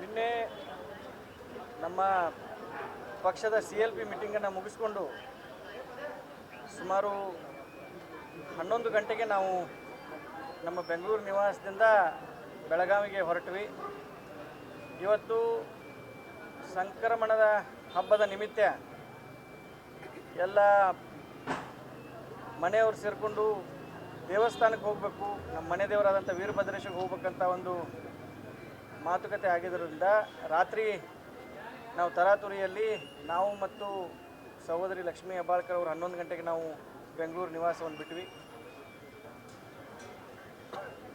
ನಿನ್ನೆ ನಮ್ಮ ಪಕ್ಷದ ಸಿ ಎಲ್ ಪಿ ಮೀಟಿಂಗನ್ನು ಮುಗಿಸ್ಕೊಂಡು ಸುಮಾರು ಹನ್ನೊಂದು ಗಂಟೆಗೆ ನಾವು ನಮ್ಮ ಬೆಂಗಳೂರು ನಿವಾಸದಿಂದ ಬೆಳಗಾವಿಗೆ ಹೊರಟ್ವಿ. ಇವತ್ತು ಸಂಕ್ರಮಣದ ಹಬ್ಬದ ನಿಮಿತ್ತ ಎಲ್ಲ ಮನೆಯವರು ಸೇರಿಕೊಂಡು ದೇವಸ್ಥಾನಕ್ಕೆ ಹೋಗಬೇಕು, ನಮ್ಮ ಮನೆ ದೇವರಾದಂಥ ವೀರಭದ್ರೇಶ್ವರಿಗೆ ಹೋಗ್ಬೇಕಂತ ಒಂದು ಮಾತುಕತೆ ಆಗಿದ್ದರಿಂದ ರಾತ್ರಿ ನಾವು ತರಾತುರಿಯಲ್ಲಿ ನಾವು ಮತ್ತು ಸಹೋದರಿ ಲಕ್ಷ್ಮೀ ಹೆಬ್ಬಾಳ್ಕರ್ ಅವರು ಹನ್ನೊಂದು ಗಂಟೆಗೆ ನಾವು ಬೆಂಗಳೂರು ನಿವಾಸವನ್ನು ಬಿಟ್ವಿ.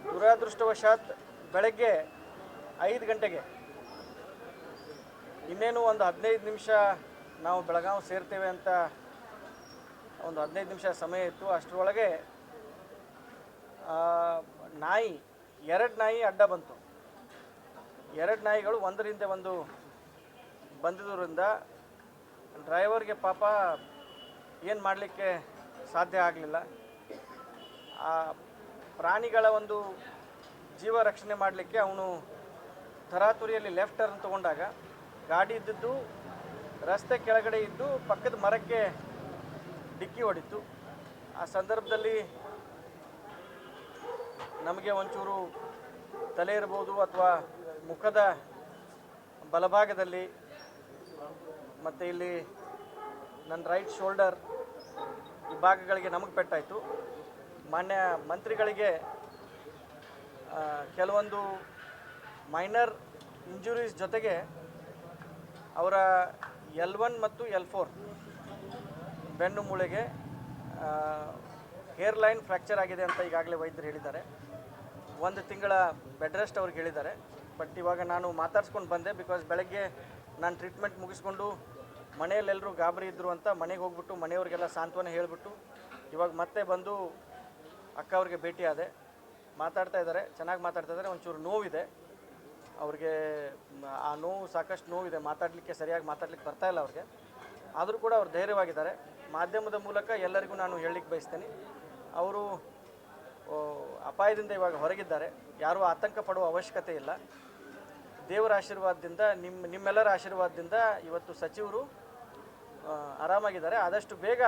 ದುರಾದೃಷ್ಟವಶಾತ್ ಬೆಳಗ್ಗೆ ಐದು ಗಂಟೆಗೆ ಇನ್ನೇನು ಒಂದು ಹದಿನೈದು ನಿಮಿಷ ನಾವು ಬೆಳಗಾವಿ ಸೇರ್ತೇವೆ ಅಂತ ಒಂದು ಹದಿನೈದು ನಿಮಿಷ ಸಮಯ ಇತ್ತು. ಅಷ್ಟರೊಳಗೆ ನಾಯಿ, ಎರಡು ನಾಯಿ ಅಡ್ಡ ಬಂತು. ಎರಡು ನಾಯಿಗಳು ಒಂದರಿಂದ ಒಂದು ಬಂದಿದ್ದರಿಂದ ಡ್ರೈವರ್ಗೆ ಪಾಪ ಏನು ಮಾಡಲಿಕ್ಕೆ ಸಾಧ್ಯ ಆಗಲಿಲ್ಲ. ಆ ಪ್ರಾಣಿಗಳ ಒಂದು ಜೀವ ರಕ್ಷಣೆ ಮಾಡಲಿಕ್ಕೆ ಅವನು ತರಾತುರಿಯಲ್ಲಿ ಲೆಫ್ಟ್ ಟರ್ನ್ ತಗೊಂಡಾಗ ಗಾಡಿ ಇದ್ದಿದ್ದು, ರಸ್ತೆ ಕೆಳಗಡೆ ಇದ್ದು, ಪಕ್ಕದ ಮರಕ್ಕೆ ಡಿಕ್ಕಿ ಹೊಡಿತು. ಆ ಸಂದರ್ಭದಲ್ಲಿ ನಮಗೆ ಒಂಚೂರು ತಲೆ ಇರ್ಬೋದು ಅಥವಾ ಮುಖದ ಬಲಭಾಗದಲ್ಲಿ ಮತ್ತು ಇಲ್ಲಿ ನನ್ನ ರೈಟ್ ಶೋಲ್ಡರ್ ಈ ಭಾಗಗಳಿಗೆ ನಮಗೆ ಪೆಟ್ಟಾಯಿತು. ಮಾನ್ಯ ಮಂತ್ರಿಗಳಿಗೆ ಕೆಲವೊಂದು ಮೈನರ್ ಇಂಜುರೀಸ್ ಜೊತೆಗೆ ಅವರ ಎಲ್ ಒನ್ ಮತ್ತು ಎಲ್ ಫೋರ್ ಬೆನ್ನು ಮೂಳೆಗೆ ಲೈನ್ ಫ್ರ್ಯಾಕ್ಚರ್ ಆಗಿದೆ ಅಂತ ಈಗಾಗಲೇ ವೈದ್ಯರು ಹೇಳಿದ್ದಾರೆ. ಒಂದು ತಿಂಗಳ ಬೆಡ್ ರೆಸ್ಟ್ ಅವ್ರಿಗೆ ಹೇಳಿದ್ದಾರೆ. ಬಟ್ ಇವಾಗ ನಾನು ಮಾತಾಡ್ಸ್ಕೊಂಡು ಬಂದೆ ಬಿಕಾಸ್ ಬೆಳಗ್ಗೆ ನಾನು ಟ್ರೀಟ್ಮೆಂಟ್ ಮುಗಿಸ್ಕೊಂಡು ಮನೆಯಲ್ಲೆಲ್ಲರೂ ಗಾಬರಿ ಇದ್ದರು ಅಂತ ಮನೆಗೆ ಹೋಗ್ಬಿಟ್ಟು ಮನೆಯವ್ರಿಗೆಲ್ಲ ಸಾಂತ್ವನ ಹೇಳಿಬಿಟ್ಟು ಇವಾಗ ಮತ್ತೆ ಬಂದು ಅಕ್ಕ ಅವ್ರಿಗೆ ಭೇಟಿ ಆದೆ. ಮಾತಾಡ್ತಾ ಇದ್ದಾರೆ, ಚೆನ್ನಾಗಿ ಮಾತಾಡ್ತಾ ಇದ್ದಾರೆ, ಒಂಚೂರು ನೋವಿದೆ. ಅವ್ರಿಗೆ, ಆ ನೋವು ಸಾಕಷ್ಟು ನೋವಿದೆ, ಮಾತಾಡಲಿಕ್ಕೆ ಸರಿಯಾಗಿ ಮಾತಾಡ್ಲಿಕ್ಕೆ ಬರ್ತಾ ಇಲ್ಲ ಅವ್ರಿಗೆ. ಆದರೂ ಕೂಡ ಅವ್ರು ಧೈರ್ಯವಾಗಿದ್ದಾರೆ. ಮಾಧ್ಯಮದ ಮೂಲಕ ಎಲ್ಲರಿಗೂ ನಾನು ಹೇಳಲಿಕ್ಕೆ ಬಯಸ್ತೇನೆ. ಅವರು ಅಪಾಯದಿಂದ ಇವಾಗ ಹೊರಗಿದ್ದಾರೆ. ಯಾರೂ ಆತಂಕ ಪಡುವ ಅವಶ್ಯಕತೆ ಇಲ್ಲ. ದೇವರ ಆಶೀರ್ವಾದದಿಂದ ನಿಮ್ಮ ನಿಮ್ಮೆಲ್ಲರ ಆಶೀರ್ವಾದದಿಂದ ಇವತ್ತು ಸಚಿವರು ಆರಾಮಾಗಿದ್ದಾರೆ. ಆದಷ್ಟು ಬೇಗ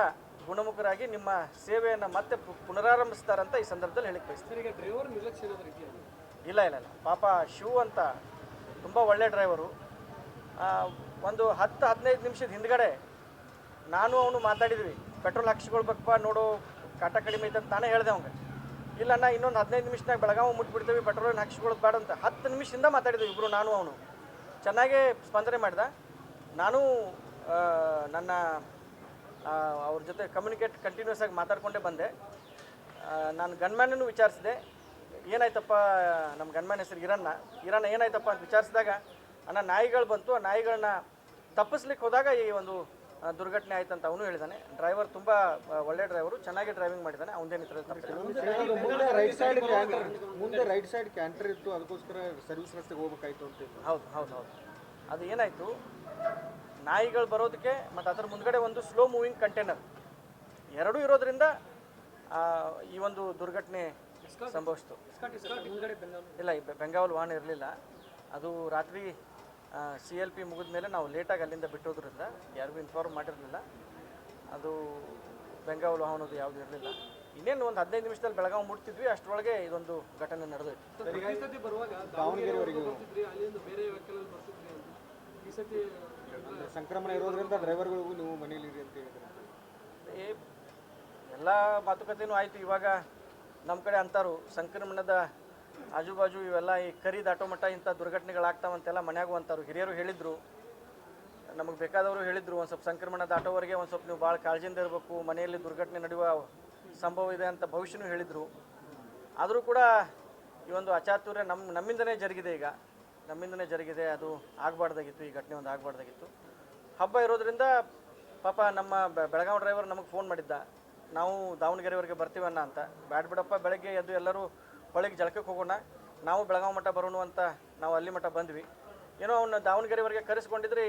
ಗುಣಮುಖರಾಗಿ ನಿಮ್ಮ ಸೇವೆಯನ್ನು ಮತ್ತೆ ಪುನರಾರಂಭಿಸ್ತಾರಂತ ಈ ಸಂದರ್ಭದಲ್ಲಿ ಹೇಳಿಕ್ಕೆ ಬಯಸ್ತೀನಿ. ಇಲ್ಲ ಇಲ್ಲ ಇಲ್ಲ. ಪಾಪ ಶಿವ್ ಅಂತ ತುಂಬ ಒಳ್ಳೆ ಡ್ರೈವರು. ಒಂದು ಹತ್ತು ಹದಿನೈದು ನಿಮಿಷದ ಹಿಂದ್ಗಡೆ ನಾನು ಅವನು ಮಾತಾಡಿದ್ವಿ. ಪೆಟ್ರೋಲ್ ಹಾಕ್ಸ್ಕೊಳ್ಬೇಕಪ್ಪ ನೋಡು, ಕಾಟ ಕಡಿಮೆ ಐತೆ ಅಂತ ನಾನೇ ಹೇಳಿದೆ ಅವಂಗೆ ಇಲ್ಲ ನಾ ಇನ್ನೊಂದು ಹದಿನೈದು ನಿಮಿಷನಾಗ ಬೆಳಗಾವಿ ಮುಟ್ಬಿಡ್ತೀವಿ, ಪೆಟ್ರೋಲ್ ಹಾಕ್ಸ್ಕೊಳ್ಳೋದು ಬೇಡ ಅಂತ. ಹತ್ತು ನಿಮಿಷದಿಂದ ಮಾತಾಡಿದ್ವಿ ಇಬ್ಬರು ನಾನು, ಅವನು. ಚೆನ್ನಾಗೇ ಸ್ಪಂದನೆ ಮಾಡಿದ. ನಾನು ನನ್ನ ಅವ್ರ ಜೊತೆ ಕಮ್ಯುನಿಕೇಟ್ ಕಂಟಿನ್ಯೂಸ್ ಆಗಿ ಮಾತಾಡ್ಕೊಂಡೇ ಬಂದೆ. ನಾನು ಗನ್ಮ್ಯಾನನ್ನು ವಿಚಾರಿಸಿದೆ. ಏನಾಯ್ತಪ್ಪ ನಮ್ಮ ಗನ್ಮ್ಯಾನ್ ಹೆಸರು ಇರನ್ನ ಇರಣ್ಣ ಏನಾಯ್ತಪ್ಪ ಅಂತ ವಿಚಾರಿಸಿದಾಗ, ಅಣ್ಣ, ನಾಯಿಗಳು ಬಂತು. ಆ ನಾಯಿಗಳನ್ನ ತಪ್ಪಿಸ್ಲಿಕ್ಕೆ ಹೋದಾಗ ಈ ಒಂದು ದುರ್ಘಟನೆ ಆಯ್ತಂತ ಅವನು ಹೇಳಿದಾನೆ. ಡ್ರೈವರ್ ತುಂಬ ಒಳ್ಳೆ ಡ್ರೈವರು ಚೆನ್ನಾಗಿ ಡ್ರೈವಿಂಗ್ ಮಾಡಿದ್ದಾನೆ ಅವನದೇನು ಮುಂದೆ ರೈಟ್ ಸೈಡ್ ಕ್ಯಾಂಟರ್ ಮುಂದೆ ರೈಟ್ ಸೈಡ್ ಕ್ಯಾಂಟರ್ ಇತ್ತು ಅದಕ್ಕೋಸ್ಕರ ಸರ್ವಿಸ್ ರಸ್ತೆಗೆ ಹೋಗ್ಬೇಕಾಯ್ತು ಅಂತ ಹೌದು ಹೌದು ಹೌದು. ಅದು ಏನಾಯಿತು? ನಾಯಿಗಳು ಬರೋದಕ್ಕೆ ಮತ್ತು ಅದರ ಮುಂದ್ಗಡೆ ಒಂದು ಸ್ಲೋ ಮೂವಿಂಗ್ ಕಂಟೈನರ್ ಎರಡೂ ಇರೋದ್ರಿಂದ ಆ, ಈ ಒಂದು ದುರ್ಘಟನೆ ಸಂಭವಿಸ್ತು. ಇಲ್ಲ ಬೆಂಗಾವಲ್ ವಾಹನ ಇರಲಿಲ್ಲ. ಅದು ರಾತ್ರಿ ಸಿ ಎಲ್ ಪಿ ಮುಗಿದ ಮೇಲೆ ನಾವು ಲೇಟಾಗಿ ಅಲ್ಲಿಂದ ಬಿಟ್ಟೋದ್ರಿಂದ ಯಾರಿಗೂ ಇನ್ಫಾರ್ಮ್ ಮಾಡಿರಲಿಲ್ಲ. ಅದು ಬೆಂಗಾವಲು ಅನ್ನೋದು ಯಾವುದು ಇರಲಿಲ್ಲ. ಇನ್ನೇನು ಒಂದು ಹದಿನೈದು ನಿಮಿಷದಲ್ಲಿ ಬೆಳಗಾವಿ ಮುಟ್ತಿದ್ವಿ ಅಷ್ಟರೊಳಗೆ ಇದೊಂದು ಘಟನೆ ನಡೆದಿತ್ತು ಸಂಕ್ರಮಣ ಇರೋದ್ರಿಂದ ಡ್ರೈವರ್ಗಳಿಗೂ ನೀವು ಮನೇಲಿ ಇರಿ ಅಂತ ಹೇಳಿದ್ರೆ. ಏ ಎಲ್ಲ ಮಾತುಕತೆಯೂ ಆಯಿತು. ಇವಾಗ ನಮ್ಮ ಕಡೆ ಅಂತಾರು ಸಂಕ್ರಮಣದ ಆಜುಬಾಜು ಇವೆಲ್ಲ ಈ ಕರಿ ದಾಟೋ ಮಟ್ಟ ಇಂಥ ದುರ್ಘಟನೆಗಳಾಗ್ತಾವಂತೆಲ್ಲ ಮನ್ಯಾಗೂ ಅಂತಾರು ಹಿರಿಯರು ಹೇಳಿದರು. ನಮಗೆ ಬೇಕಾದವರು ಹೇಳಿದರು, ಒಂದು ಸ್ವಲ್ಪ ಸಂಕ್ರಮಣ ದಾಟೋವರೆಗೆ ಒಂದು ಸ್ವಲ್ಪ ನೀವು ಭಾಳ ಕಾಳಜಿಯಿಂದ ಇರಬೇಕು, ಮನೆಯಲ್ಲಿ ದುರ್ಘಟನೆ ನಡೆಯುವ ಸಂಭವ ಇದೆ ಅಂತ ಭವಿಷ್ಯನೂ ಹೇಳಿದರು. ಆದರೂ ಕೂಡ ಈ ಒಂದು ಅಚಾತುರ್ಯ ನಮ್ಮ ನಮ್ಮಿಂದನೇ ಜರುಗಿದೆ ಈಗ. ನಮ್ಮಿಂದನೇ ಜರುಗಿದೆ, ಅದು ಆಗಬಾರ್ದಾಗಿತ್ತು, ಈ ಘಟನೆ ಒಂದು ಆಗಬಾರ್ದಾಗಿತ್ತು. ಹಬ್ಬ ಇರೋದ್ರಿಂದ ಪಾಪ ನಮ್ಮ ಬೆಳಗಾವಿ ಡ್ರೈವರ್ ನಮಗೆ ಫೋನ್ ಮಾಡಿದ್ದ. ನಾವು ದಾವಣಗೆರೆವರೆಗೆ ಬರ್ತೀವನ್ನ ಅಂತ. ಬ್ಯಾಡ್ ಬಿಡಪ್ಪ, ಬೆಳಗ್ಗೆ ಎದ್ದು ಎಲ್ಲರೂ ಹೊಳಿಗೆ ಜಳಕಕ್ಕೆ ಹೋಗೋಣ. ನಾವು ಬೆಳಗಾವಿ ಮಠ ಬರೋಣ ಅಂತ ನಾವು ಅಲ್ಲಿ ಮಠ ಬಂದ್ವಿ. ಏನೋ ಅವನ್ನ ದಾವಣಗೆರೆವರೆಗೆ ಕರೆಸ್ಕೊಂಡಿದ್ರೆ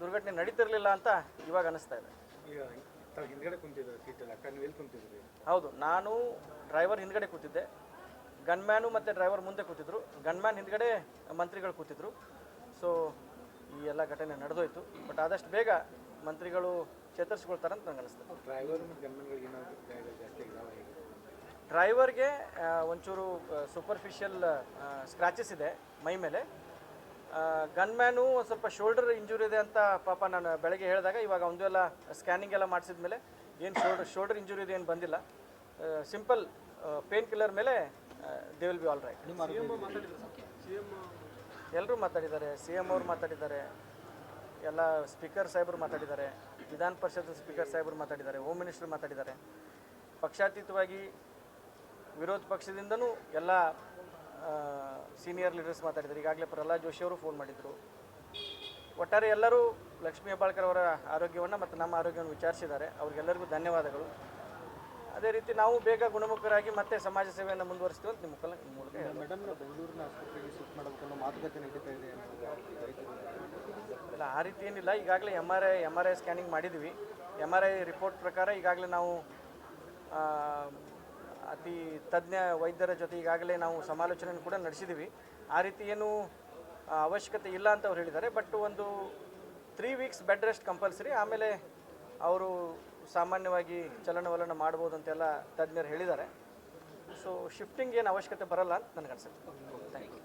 ದುರ್ಘಟನೆ ನಡೀತಿರ್ಲಿಲ್ಲ ಅಂತ ಇವಾಗ ಅನಿಸ್ತಾ ಇದೆ. ಈಗ ತಾವು ಹಿಂದ್ಗಡೆ ಕುಂತಿದ್ರು ಸೀಟಲ್ಲಿ ಅಕ್ಕ ನೀವು ಎಲ್ಲಿ ಕುಂತಿದ್ರಿ? ಹೌದು ನಾನು ಡ್ರೈವರ್ ಹಿಂದ್ಗಡೆ ಕೂತಿದ್ದೆ. ಗನ್ಮ್ಯಾನು ಮತ್ತು ಡ್ರೈವರ್ ಮುಂದೆ ಕೂತಿದ್ರು. ಗನ್ಮ್ಯಾನ್ ಹಿಂದ್ಗಡೆ ಮಂತ್ರಿಗಳು ಕೂತಿದ್ರು. ಸೊ ಈ ಎಲ್ಲ ಘಟನೆ ನಡೆದೋಯ್ತು. ಬಟ್ ಆದಷ್ಟು ಬೇಗ ಮಂತ್ರಿಗಳು ಚೇತರಿಸ್ಕೊಳ್ತಾರೆ ಅಂತ ನನಗೆ ಅನಿಸ್ತದೆ. ಡ್ರೈವರ್ ಮತ್ತು ಏನಾದರೂ ಜಾಸ್ತಿ ಇದಾವೆ ಡ್ರೈವರ್ಗೆ ಒಂಚೂರು ಸೂಪರ್ಫಿಷಿಯಲ್ ಸ್ಕ್ರಾಚಸ್ ಇದೆ ಮೈ ಮೇಲೆ. ಗನ್ ಮ್ಯಾನು ಒಂದು ಸ್ವಲ್ಪ ಶೋಲ್ಡರ್ ಇಂಜುರಿ ಇದೆ ಅಂತ ಪಾಪ ನಾನು ಬೆಳಗ್ಗೆ ಹೇಳಿದಾಗ ಇವಾಗ ಒಂದು ಎಲ್ಲ ಸ್ಕ್ಯಾನಿಂಗ್ ಎಲ್ಲ ಮಾಡಿಸಿದ ಮೇಲೆ ಏನು ಶೋಲ್ಡರ್ ಶೋಲ್ಡರ್ ಇಂಜುರಿ ಇದೆ ಏನು ಬಂದಿಲ್ಲ. ಸಿಂಪಲ್ ಪೇನ್ ಕಿಲ್ಲರ್ ಮೇಲೆ they will be all right ಎಲ್ಲರೂ ಮಾತಾಡಿದ್ದಾರೆ ಸಿ ಎಂ ಅವರು ಮಾತಾಡಿದ್ದಾರೆ ಎಲ್ಲ ಸ್ಪೀಕರ್ ಸಾಹೇಬರು ಮಾತಾಡಿದ್ದಾರೆ ವಿಧಾನ ಪರಿಷತ್ ಸ್ಪೀಕರ್ ಸಾಹೇಬರು ಮಾತಾಡಿದ್ದಾರೆ ಹೋಮ್ ಮಿನಿಸ್ಟರ್ ಮಾತಾಡಿದ್ದಾರೆ. ಪಕ್ಷಾತೀತವಾಗಿ ವಿರೋಧ ಪಕ್ಷದಿಂದನೂ ಎಲ್ಲ ಸೀನಿಯರ್ ಲೀಡರ್ಸ್ ಮಾತಾಡಿದ್ದಾರೆ ಈಗಾಗಲೇ ಪ್ರಹ್ಲಾದ್ ಜೋಶಿ ಅವರು ಫೋನ್ ಮಾಡಿದರು. ಒಟ್ಟಾರೆ ಎಲ್ಲರೂ ಲಕ್ಷ್ಮೀ ಹೆಬ್ಬಾಳ್ಕರ್ ಅವರ ಆರೋಗ್ಯವನ್ನು ಮತ್ತು ನಮ್ಮ ಆರೋಗ್ಯವನ್ನು ವಿಚಾರಿಸಿದ್ದಾರೆ. ಅವ್ರಿಗೆಲ್ಲರಿಗೂ ಧನ್ಯವಾದಗಳು. ಅದೇ ರೀತಿ ನಾವು ಬೇಗ ಗುಣಮುಖರಾಗಿ ಮತ್ತೆ ಸಮಾಜ ಸೇವೆಯನ್ನು ಮುಂದುವರಿಸ್ತೀವಿ ಅಂತ ನಿಮ್ಮ ಮೂಲಕ ಇಲ್ಲ ಆ ರೀತಿ ಏನಿಲ್ಲ. ಈಗಾಗಲೇ M R I M R I scanning ಮಾಡಿದ್ವಿ. ಎಂ ಆರ್ ಐ ರಿಪೋರ್ಟ್ ಪ್ರಕಾರ ಈಗಾಗಲೇ ನಾವು ಅತಿ ತಜ್ಞ ವೈದ್ಯರ ಜೊತೆ ಈಗಾಗಲೇ ನಾವು ಸಮಾಲೋಚನೆ ಕೂಡ ನಡೆಸಿದ್ದೀವಿ. ಆ ರೀತಿ ಏನು ಅವಶ್ಯಕತೆ ಇಲ್ಲ ಅಂತ ಅವ್ರು ಹೇಳಿದ್ದಾರೆ. ಬಟ್ ಒಂದು three weeks bed rest compulsory ಆಮೇಲೆ ಅವರು ಸಾಮಾನ್ಯವಾಗಿ ಚಲನವಲನ ಮಾಡ್ಬೋದು ಅಂತೆಲ್ಲ ತಜ್ಞರು ಹೇಳಿದ್ದಾರೆ. ಸೊ ಶಿಫ್ಟಿಂಗ್ ಏನು ಅವಶ್ಯಕತೆ ಬರಲ್ಲ ಅಂತ ನನಗೆ ಅನಿಸುತ್ತೆ ಥ್ಯಾಂಕ್ ಯು